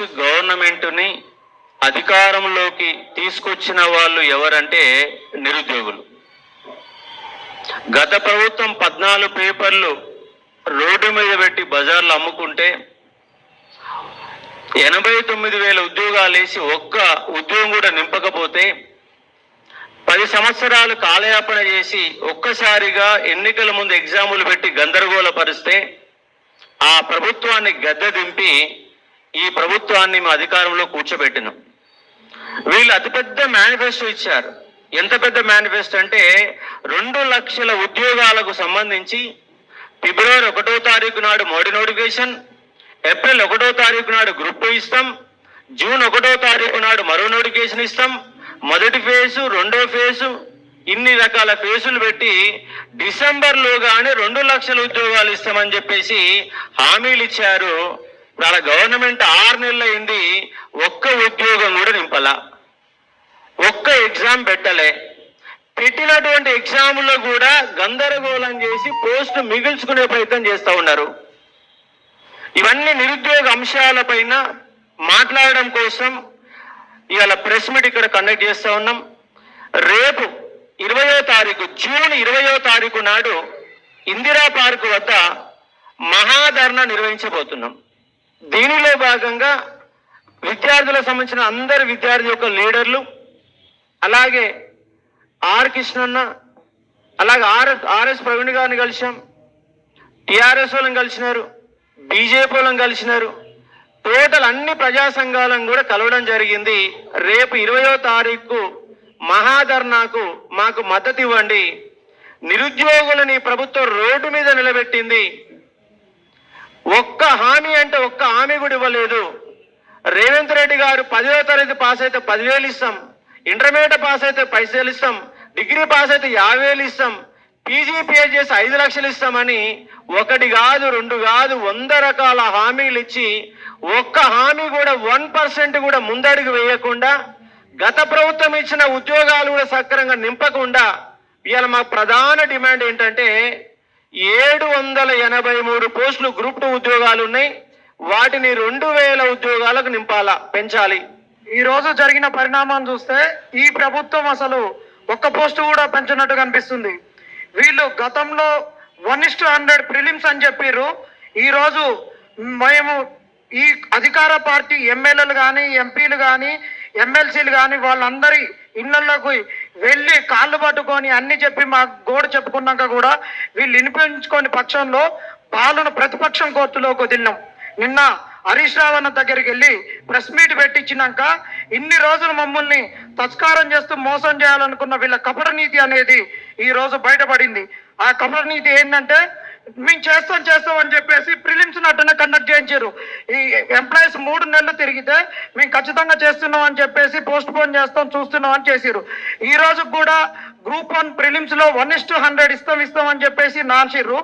గవర్నమెంట్ని అధికారంలోకి తీసుకొచ్చిన వాళ్ళు ఎవరంటే నిరుద్యోగులు. గత ప్రభుత్వం పద్నాలుగు పేపర్లు రోడ్డు మీద పెట్టి బజార్లు అమ్ముకుంటే ఎనభై తొమ్మిది వేల ఉద్యోగాలు వేసి ఒక్క ఉద్యోగం కూడా నింపకపోతే పది సంవత్సరాలు కాలయాపన చేసి ఒక్కసారిగా ఎన్నికల ముందు ఎగ్జాములు పెట్టి గందరగోళపరిస్తే ఆ ప్రభుత్వాన్ని గద్దె దింపి ఈ ప్రభుత్వాన్ని మేము అధికారంలో కూర్చోబెట్టినాం. వీళ్ళు అతిపెద్ద మేనిఫెస్టో ఇచ్చారు. ఎంత పెద్ద మేనిఫెస్టో అంటే రెండు లక్షల ఉద్యోగాలకు సంబంధించి ఫిబ్రవరి ఒకటో తారీఖు నాడు మోడీ నోటిఫికేషన్ ఏప్రిల్ ఒకటో తారీఖు నాడు గ్రూప్ ఇస్తాం జూన్ ఒకటో తారీఖు నాడు మరో నోటిఫికేషన్ ఇస్తాం మొదటి ఫేజు రెండో ఫేజు ఇన్ని రకాల ఫేజులు పెట్టి డిసెంబర్లోగానే రెండు లక్షల ఉద్యోగాలు ఇస్తామని చెప్పేసి హామీలు ఇచ్చారు వాళ్ళ గవర్నమెంట్ ఆరు నెలలు అయింది ఒక్క ఉద్యోగం కూడా నింపల. ఒక్క ఎగ్జామ్ పెట్టలే. పెట్టినటువంటి ఎగ్జామ్లో కూడా గందరగోళం చేసి పోస్ట్ మిగిల్చుకునే ప్రయత్నం చేస్తూ ఉన్నారు. ఇవన్నీ నిరుద్యోగ అంశాలపైన మాట్లాడడం కోసం ఇవాళ ప్రెస్ మీట్ ఇక్కడ కండక్ట్ చేస్తూ ఉన్నాం. రేపు ఇరవయో తారీఖు జూన్ ఇరవయో తారీఖు నాడు ఇందిరా పార్క్ వద్ద మహాధర్ణ నిర్వహించబోతున్నాం. దీనిలో భాగంగా విద్యార్థులకు సంబంధించిన అందరి విద్యార్థి యొక్క లీడర్లు అలాగే ఆర్ కృష్ణన్న అలాగే ఆర్ ఆర్ఎస్ ప్రవీణ్ గారిని కలిశాం. టిఆర్ఎస్ వాళ్ళని కలిసినారు బీజేపీ వాళ్ళని కలిసినారు. టోటల్ అన్ని ప్రజా సంఘాలను కూడా కలవడం జరిగింది. రేపు ఇరవయో తారీఖు మహాధర్నాకు మాకు మద్దతు ఇవ్వండి. నిరుద్యోగులని ప్రభుత్వం రోడ్డు మీద నిలబెట్టింది. ఒక్క హామీ అంటే ఒక్క హామీ కూడా ఇవ్వలేదు. రేవంత్ రెడ్డి గారు పదవ తరగతి పాస్ అయితే పదివేలు ఇస్తాం. ఇంటర్మీడియట్ పాస్ అయితే పైసలు ఇస్తాం. డిగ్రీ పాస్ అయితే యాభై వేలు ఇస్తాం. పీజీ చేసి ఐదు లక్షలు ఇస్తామని ఒకటి కాదు రెండు కాదు వంద రకాల హామీలు ఇచ్చి ఒక్క హామీ కూడా వన్ పర్సెంట్ కూడా ముందడుగు వేయకుండా గత ప్రభుత్వం ఇచ్చిన ఉద్యోగాలు కూడా సక్రంగా నింపకుండా ఇవాళ మా ప్రధాన డిమాండ్ ఏంటంటే ఏడు వందల ఎనభై మూడు పోస్టులు గ్రూప్ టూ ఉద్యోగాలు ఉన్నాయి వాటిని రెండు వేల ఉద్యోగాలకు నింపాలా పెంచాలి. ఈ రోజు జరిగిన పరిణామం చూస్తే ఈ ప్రభుత్వం అసలు ఒక్క పోస్ట్ కూడా పెంచినట్టు కనిపిస్తుంది. వీళ్ళు గతంలో one is to hundred prelims అని చెప్పారు ఈరోజు మేము ఈ అధికార పార్టీ ఎమ్మెల్యేలు కానీ ఎంపీలు కానీ ఎమ్మెల్సీలు కానీ వాళ్ళందరి ఇళ్ళలోకి వెళ్ళి కాళ్ళు పట్టుకొని అన్ని చెప్పి మా గోడ చెప్పుకున్నాక కూడా వీళ్ళు వినిపించుకొని పక్షంలో పాలన ప్రతిపక్షం కోర్టులోకి వదిలినాం. నిన్న హరీష్ రావు అన్న దగ్గరికి వెళ్ళి ప్రెస్ మీట్ పెట్టించినాక ఇన్ని రోజులు మమ్మల్ని తస్కారం చేస్తూ మోసం చేయాలనుకున్న వీళ్ళ కపట నీతి అనేది ఈ రోజు బయటపడింది. ఆ కపట నీతి ఏంటంటే మేము చేస్తాం చేస్తాం అని చెప్పేసి ప్రిలిమ్స్ నట్టున కండక్ట్ చేయించారు. ఈ ఎంప్లాయీస్ మూడు నెలలు తిరిగితే మేము ఖచ్చితంగా చేస్తున్నాం అని చెప్పేసి పోస్ట్ పోన్ చేస్తాం చూస్తున్నాం అని చేసిరు ఈ రోజు కూడా గ్రూప్ వన్ ప్రిలిమ్స్లో వన్ ఇస్ టు హండ్రెడ్ ఇస్తాం ఇస్తాం అని చెప్పేసి నాన్చిర్రు.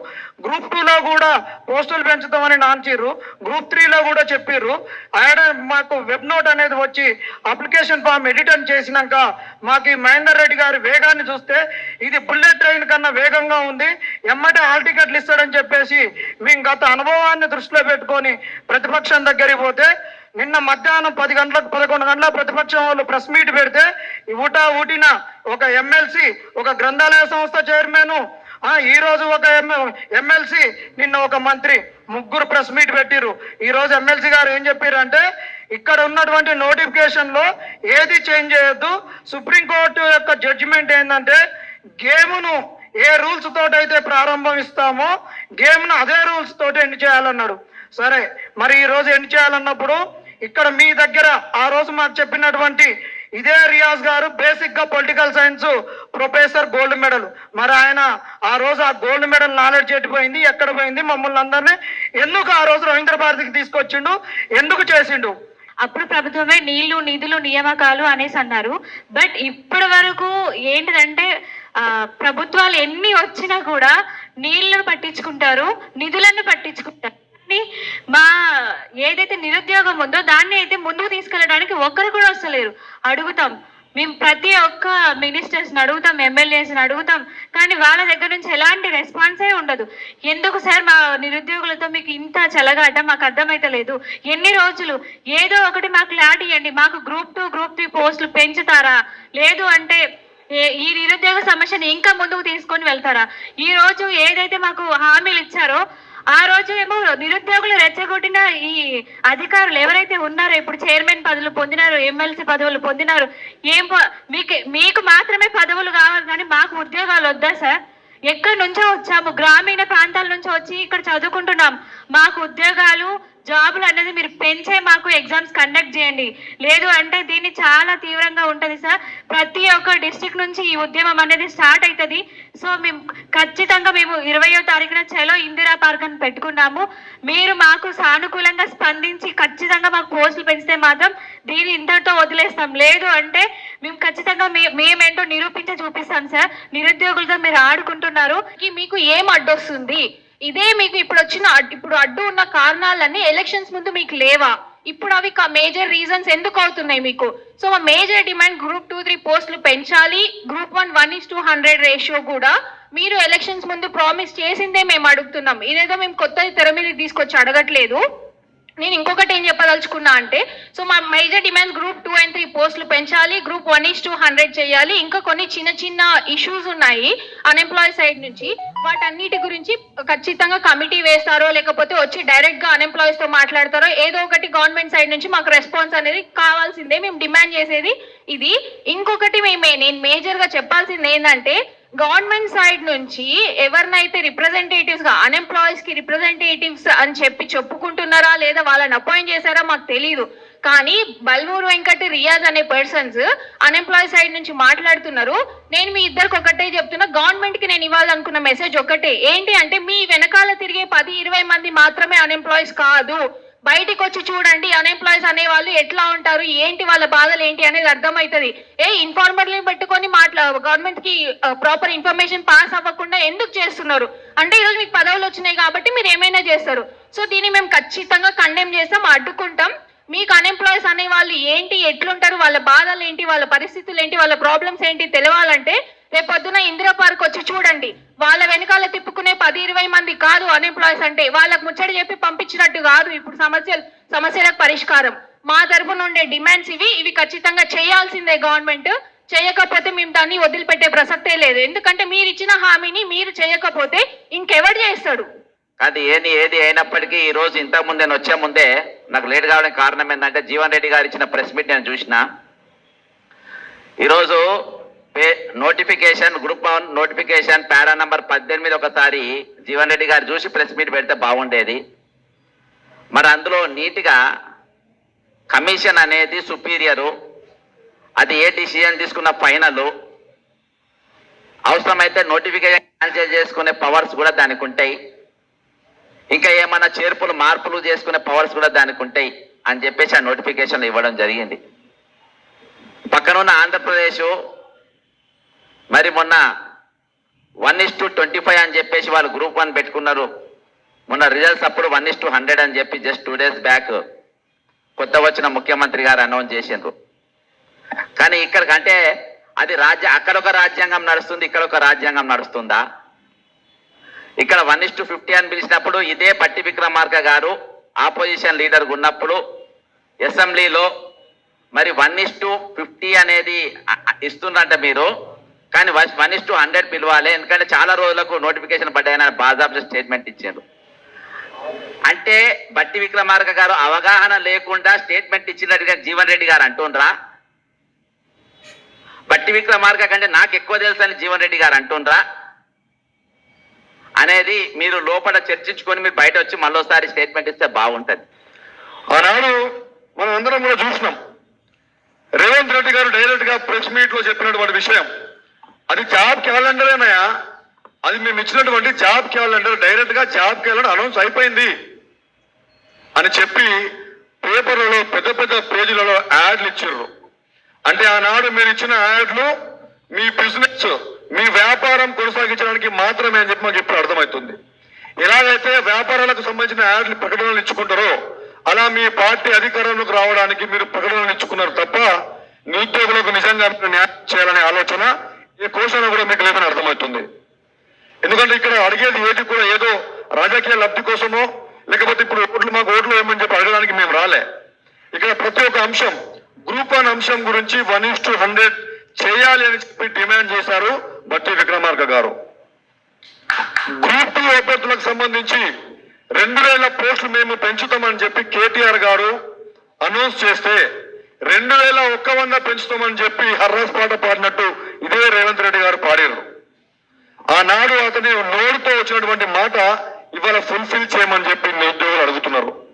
గ్రూప్ టూ లో కూడా పోస్టులు పెంచుతామని నాన్చిర్రు. గ్రూప్ త్రీ లో కూడా చెప్పిర్రు. ఆయన మాకు వెబ్ నోట్ అనేది వచ్చి అప్లికేషన్ ఫామ్ ఎడిట్ అని చేసినాక మాకు ఈ మహేందర్ రెడ్డి గారి వేగాన్ని చూస్తే ఇది బుల్లెట్ ట్రైన్ కన్నా వేగంగా ఉంది. ఎమ్మటే హాల్ టికెట్లు చేస్తాడని చెప్పేసి మేము గత అనుభవాన్ని దృష్టిలో పెట్టుకొని ప్రతిపక్షం దగ్గరికి పోతే నిన్న మధ్యాహ్నం పది గంటలకు పదకొండు గంటల ప్రతిపక్షం వాళ్ళు ప్రెస్ మీట్ పెడితే ఊటా ఊటిన ఒక ఎమ్మెల్సీ ఒక గ్రంథాలయ సంస్థ చైర్మన్ ఈ రోజు ఒక ఎమ్మెల్సీ నిన్న ఒక మంత్రి ముగ్గురు ప్రెస్ మీట్ పెట్టిరు ఈ రోజు ఎమ్మెల్సీ గారు ఏం చెప్పారు అంటే ఇక్కడ ఉన్నటువంటి నోటిఫికేషన్లో ఏది చేంజ్ చేయొద్దు సుప్రీంకోర్టు యొక్క జడ్జిమెంట్ ఏంటంటే గేమును ఏ రూల్స్ తోటైతే ప్రారంభిస్తామో గేమ్ను అదే రూల్స్ తోటి ఎండ్ చేయాలన్నాడు. సరే మరి ఈ రోజు ఎండ్ చేయాలన్నప్పుడు ఇక్కడ మీ దగ్గర ఆ రోజు మాకు చెప్పినటువంటి ఇదే రియాజ్ గారు బేసిక్గా political science professor gold medal. మరి ఆయన ఆ రోజు ఆ గోల్డ్ మెడల్ నాలెడ్జ్ ఎట్టిపోయింది ఎక్కడ పోయింది మమ్మల్ని అందరినీ ఎందుకు ఆ రోజు రవీంద్ర భారతికి తీసుకొచ్చిండు ఎందుకు చేసిండు? అప్పుడు ప్రభుత్వమే నీళ్ళు నిధులు నియామకాలు అనేసి అన్నారు. బట్ ఇప్పటి వరకు ఏంటిదంటే ప్రభుత్వాలు ఎన్ని వచ్చినా కూడా నీళ్ళను పట్టించుకుంటారు నిధులను పట్టించుకుంటారు. కానీ మా ఏదైతే నిరుద్యోగం ఉందో దాన్ని అయితే ముందుకు తీసుకెళ్ళడానికి ఒక్కరు కూడా వస్తలేరు. అడుగుతాం. మేము ప్రతి ఒక్క మినిస్టర్స్ని అడుగుతాం ఎమ్మెల్యేస్ని అడుగుతాం. కానీ వాళ్ళ దగ్గర నుంచి ఎలాంటి రెస్పాన్సే ఉండదు. ఎందుకు సార్ మా నిరుద్యోగులతో మీకు ఇంత చలగాట? మాకు అర్థమైతలేదు ఎన్ని రోజులు? ఏదో ఒకటి మాకు క్లారిటీ ఇవ్వండి మాకు గ్రూప్ టూ గ్రూప్ త్రీ పోస్టులు పెంచుతారా? లేదు అంటే ఈ నిరుద్యోగ సమస్యను ఇంకా ముందుకు తీసుకొని వెళ్తారా? ఈ రోజు ఏదైతే మాకు హామీలు ఇచ్చారో ఆ రోజు ఏమో నిరుద్యోగులు రెచ్చగొట్టిన ఈ అధికారులు ఎవరైతే ఉన్నారో ఇప్పుడు చైర్మన్ పదవులు పొందినారు ఎమ్మెల్సీ పదవులు పొందినారు ఏం మీకు మీకు మాత్రమే పదవులు కావాలి కానీ మాకు ఉద్యోగాలు వద్దా సార్? ఎక్కడి నుంచో వచ్చాము గ్రామీణ ప్రాంతాల నుంచి వచ్చి ఇక్కడ చదువుకుంటున్నాం. మాకు ఉద్యోగాలు జాబులు అనేది మీరు పెంచే మాకు ఎగ్జామ్స్ కండక్ట్ చేయండి. లేదు అంటే దీన్ని చాలా తీవ్రంగా ఉంటుంది సార్ ప్రతి ఒక్క డిస్ట్రిక్ట్ నుంచి ఈ ఉద్యమం అనేది స్టార్ట్ అవుతుంది సో మేము ఖచ్చితంగా మేము ఇరవయో తారీఖున చలో ఇందిరా పార్క్ అని పెట్టుకున్నాము. మీరు మాకు సానుకూలంగా స్పందించి ఖచ్చితంగా మాకు పోస్టులు పెంచితే మాత్రం దీన్ని ఇంతటితో వదిలేస్తాం. లేదు అంటే మేము ఖచ్చితంగా మే మేమేంటో నిరూపించి చూపిస్తాం సార్ నిరుద్యోగులతో మీరు ఆడుకుంటున్నారు. మీకు ఏం అడ్డొస్తుంది ఇదే మీకు ఇప్పుడు వచ్చిన ఇప్పుడు అడ్డు ఉన్న కారణాలన్నీ ఎలక్షన్స్ ముందు మీకు లేవా? ఇప్పుడు అవి మేజర్ రీజన్స్ ఎందుకు అవుతున్నాయి మీకు? సో మా major demand group two three పోస్టులు పెంచాలి. Group one one is to hundred ratio కూడా. మీరు ఎలక్షన్స్ ముందు ప్రామిస్ చేసిందే మేము అడుగుతున్నాం. ఇదేదో మేము కొత్తది తెర మీద తీసుకొచ్చి అడగట్లేదు. నేను ఇంకొకటి ఏం చెప్పదలుచుకున్నా అంటే సో మా major demand group two and three పోస్టులు పెంచాలి group one is to hundred చేయాలి ఇంకా కొన్ని చిన్న చిన్న ఇష్యూస్ ఉన్నాయి అన్ఎంప్లాయ్ సైడ్ నుంచి. వాటన్నిటి గురించి ఖచ్చితంగా కమిటీ వేస్తారో లేకపోతే వచ్చి డైరెక్ట్గా అన్ఎంప్లాయీస్తో మాట్లాడతారో ఏదో ఒకటి గవర్నమెంట్ సైడ్ నుంచి మాకు రెస్పాన్స్ అనేది కావాల్సిందే మేము డిమాండ్ చేసేది ఇది. ఇంకొకటి మేము నేను మేజర్గా చెప్పాల్సింది ఏంటంటే గవర్నమెంట్ సైడ్ నుంచి ఎవరినైతే రిప్రజెంటేటివ్స్గా అన్ఎంప్లాయీస్కి రిప్రజెంటేటివ్స్ అని చెప్పి చెప్పుకుంటున్నారా లేదా వాళ్ళని అపాయింట్ చేశారా మాకు తెలియదు కానీ బల్మూరు వెంకట రియాజ్ అనే పర్సన్స్ అన్ఎంప్లాయ్ సైడ్ నుంచి మాట్లాడుతున్నారు. నేను మీ ఇద్దరికి ఒకటే చెప్తున్నా గవర్నమెంట్కి నేను ఇవ్వాలనుకున్న మెసేజ్ ఒకటే. ఏంటి అంటే మీ వెనకాల తిరిగే పది ఇరవై మంది మాత్రమే అన్ఎంప్లాయీస్ కాదు. బయటికి వచ్చి చూడండి అన్ఎంప్లాయీస్ అనే వాళ్ళు ఎట్లా ఉంటారు ఏంటి వాళ్ళ బాధలు ఏంటి అనేది అర్థమవుతుంది ఏ ఇన్ఫార్మర్ని పెట్టుకొని మాట్లా గవర్నమెంట్కి ప్రాపర్ ఇన్ఫర్మేషన్ పాస్ అవ్వకుండా ఎందుకు చేస్తున్నారు? అంటే ఈరోజు మీకు పదవులు వచ్చినాయి కాబట్టి మీరు ఏమైనా చేస్తారు. సో దీన్ని మేము ఖచ్చితంగా కండెమ్ చేస్తాం అడ్డుకుంటాం. మీకు అన్ఎంప్లాయీస్ అనే వాళ్ళు ఏంటి ఎట్లుంటారు వాళ్ళ బాధలు ఏంటి వాళ్ళ పరిస్థితులు ఏంటి వాళ్ళ ప్రాబ్లమ్స్ ఏంటి తెలవాలంటే రేపొద్దున ఇందిరా పార్క్ వచ్చి చూడండి. వాళ్ళ వెనకాల తిప్పుకునే పది ఇరవై మంది కాదు అన్ఎంప్లాయీస్ అంటే. వాళ్ళకు ముచ్చట చెప్పి పంపించినట్టు కాదు ఇప్పుడు సమస్యలు సమస్యలకు పరిష్కారం. మా తరపున ఉండే డిమాండ్స్ ఇవి ఇవి ఖచ్చితంగా చేయాల్సిందే గవర్నమెంట్ చేయకపోతే మేము దాన్ని వదిలిపెట్టే ప్రసక్తే లేదు. ఎందుకంటే మీరు ఇచ్చిన హామీని మీరు చేయకపోతే ఇంకెవడు చేస్తాడు? అది ఏది ఏది అయినప్పటికీ ఈ రోజు ఇంతకు ముందే వచ్చే ముందే నాకు లేట్ కావడానికి కారణం ఏంటంటే జీవన్ రెడ్డి గారు ఇచ్చిన ప్రెస్ మీట్ నేను చూసిన. ఈరోజు notification group one notification para number పద్దెనిమిది ఒకసారి జీవన్ రెడ్డి గారు చూసి ప్రెస్ మీట్ పెడితే బాగుండేది. మరి అందులో నీట్గా కమిషన్ అనేది సుపీరియరు. అది ఏ డిసిజన్ తీసుకున్న ఫైనల్. అవసరమైతే నోటిఫికేషన్ క్యాన్సిల్ చేసుకునే పవర్స్ కూడా దానికి ఉంటాయి. ఇంకా ఏమైనా చేర్పులు మార్పులు చేసుకునే పవర్స్ కూడా దానికి ఉంటాయి అని చెప్పేసి ఆ నోటిఫికేషన్ ఇవ్వడం జరిగింది. పక్కన ఉన్న ఆంధ్రప్రదేశ్ మరి మొన్న one is to twenty five అని చెప్పేసి వాళ్ళు గ్రూప్ వన్ పెట్టుకున్నారు. మొన్న రిజల్ట్స్ అప్పుడు వన్ ఇస్ టు హండ్రెడ్ అని చెప్పి జస్ట్ టూ డేస్ బ్యాక్ కొత్త వచ్చిన ముఖ్యమంత్రి గారు అనౌన్స్ చేసిండ్రు. కానీ ఇక్కడికంటే అది రాజ్య అక్కడ ఒక రాజ్యాంగం నడుస్తుంది ఇక్కడ ఒక రాజ్యాంగం నడుస్తుందా? ఇక్కడ వన్ ఇస్ టు ఫిఫ్టీ అని పిలిచినప్పుడు ఇదే పట్టి విక్రమార్క గారు ఆపోజిషన్ లీడర్ ఉన్నప్పుడు అసెంబ్లీలో మరి వన్ ఇస్ టు ఫిఫ్టీ అనేది అ- ఇస్తున్నట్ట మీరు. కానీ వన్ ఇస్ టు హండ్రెడ్ పిలవాలి. ఎందుకంటే చాలా రోజులకు నోటిఫికేషన్ పడ్డాయని బాజాబ్జా స్టేట్మెంట్ ఇచ్చారు. అంటే బట్టి విక్రమార్క గారు అవగాహన లేకుండా స్టేట్మెంట్ ఇచ్చినట్టుగా జీవన్ రెడ్డి గారు అంటుండ్రా? బట్టి విక్రమార్క కంటే నాకు ఎక్కువ తెలుసు అని జీవన్ రెడ్డి గారు అంటుండ్రా? అనేది మీరు లోపల చర్చించుకొని మీరు బయట వచ్చి మళ్ళోసారి స్టేట్మెంట్ ఇస్తే బాగుంటుంది. ఆనాడు మనం అందరం కూడా చూసినాం. రేవంత్ రెడ్డి గారు డైరెక్ట్గా ప్రెస్ మీట్లో చెప్పినటువంటి విషయం. అది జాబ్ క్యాలెండరేనయా అది మేము ఇచ్చినటువంటి జాబ్ క్యాలెండర్ డైరెక్ట్గా జాబ్ క్యాలెండర్ అనౌన్స్ అయిపోయింది అని చెప్పి పేపర్లలో పెద్ద పెద్ద పేజీలలో యాడ్లు ఇచ్చారు. అంటే ఆనాడు మీరు ఇచ్చిన యాడ్లు మీ బిజినెస్ మీ వ్యాపారం కొనసాగించడానికి మాత్రమే అని చెప్పి మాకు ఇప్పుడు అర్థమవుతుంది. ఎలాగైతే వ్యాపారాలకు సంబంధించిన యాడ్లు ప్రకటనలు ఇచ్చుకుంటారో అలా మీ పార్టీ అధికారంలోకి రావడానికి మీరు ప్రకటనలు ఇచ్చుకున్నారు తప్ప నిరుద్యోగులకు నిజంగా న్యాయం చేయాలనే ఆలోచన ఈ కోశంలో కూడా మీకు లేదని అర్థమవుతుంది. ఎందుకంటే ఇక్కడ అడిగేది ఏది కూడా ఏదో రాజకీయ లబ్ధి కోసమో లేకపోతే ఇప్పుడు ఓట్లు మాకు ఓట్లు ఏమని చెప్పి అడగడానికి మేము రాలే. ఇక్కడ ప్రతి ఒక్క అంశం గ్రూప్ వన్ అంశం గురించి వన్ ఇస్ టు హండ్రెడ్ చేయాలి అని చెప్పి డిమాండ్ చేశారు బట్టి విక్రమార్క గారు. గ్రూప్ టూ అభ్యర్థులకు సంబంధించి రెండు వేల పోస్టులు మేము పెంచుతామని చెప్పి కేటీఆర్ గారు అనౌన్స్ చేస్తే రెండు వేల ఒక్క వంద పెంచుతామని చెప్పి హర్రాస్ పాట పాడినట్టు ఇదే రేవంత్ రెడ్డి గారు పాడారు. ఆనాడు అతని నోటితో వచ్చినటువంటి మాట ఇవాళ ఫుల్ఫిల్ చేయమని చెప్పి నిరుద్యోగులు అడుగుతున్నారు.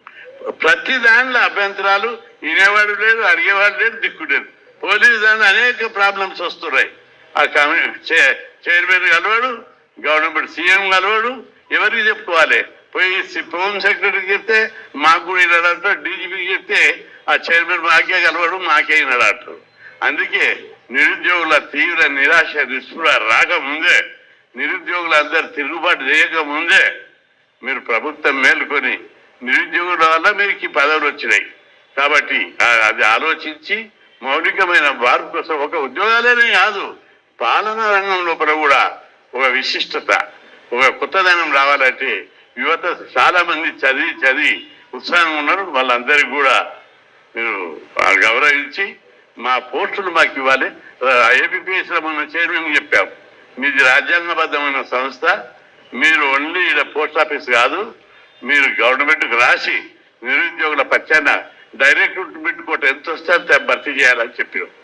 ప్రతి దానిలో అభ్యంతరాలు వినేవాడు లేదు అడిగేవాడు లేదు దిక్కు లేదు. పోలీసు దాని అనేక ప్రాబ్లమ్స్ వస్తున్నాయి. ఆ కమి చే- చైర్మన్ కలవాడు గవర్నమెంట్ సీఎం కలవాడు ఎవరికి చెప్పుకోవాలి? పోయి సి- హోమ్ సెక్రటరీకి చెప్తే మాకు కూడా వినడంతో డీజీపీకి చెప్తే ఆ చైర్మన్ మాకే కలవాడు మాకే వినడాడు అందుకే నిరుద్యోగుల తీవ్ర నిరాశ నిస్పృహ రాకముందే నిరుద్యోగులందరూ తిరుగుబాటు చేయకముందే మీరు ప్రభుత్వం మేలుకొని నిరుద్యోగుల వల్ల మీకు పదవులు వచ్చినాయి. కాబట్టి అది ఆలోచించి మౌలికమైన మార్పు కోసం ఒక ఉద్యోగాలనే కాదు పాలనా రంగం లోపల కూడా ఒక విశిష్టత ఒక కొత్తదనం రావాలంటే యువత చాలా మంది చదివి చదివి ఉత్సాహంగా ఉన్నారు. వాళ్ళందరికీ కూడా మీరు గౌరవించి మా పోస్టులు మాకు ఇవ్వాలి. ఏపీఎస్లో మన చైర్మన్ చెప్పాం మీది రాజ్యాంగబద్ధమైన సంస్థ. మీరు ఓన్లీ ఈడ పోస్ట్ ఆఫీస్ కాదు. మీరు గవర్నమెంట్కి రాసి నిరుద్యోగుల పచ్చాన డైరెక్ట్ పెట్టుకోవటం ఎంత వస్తే అంత భర్తీ చేయాలని చెప్పారు.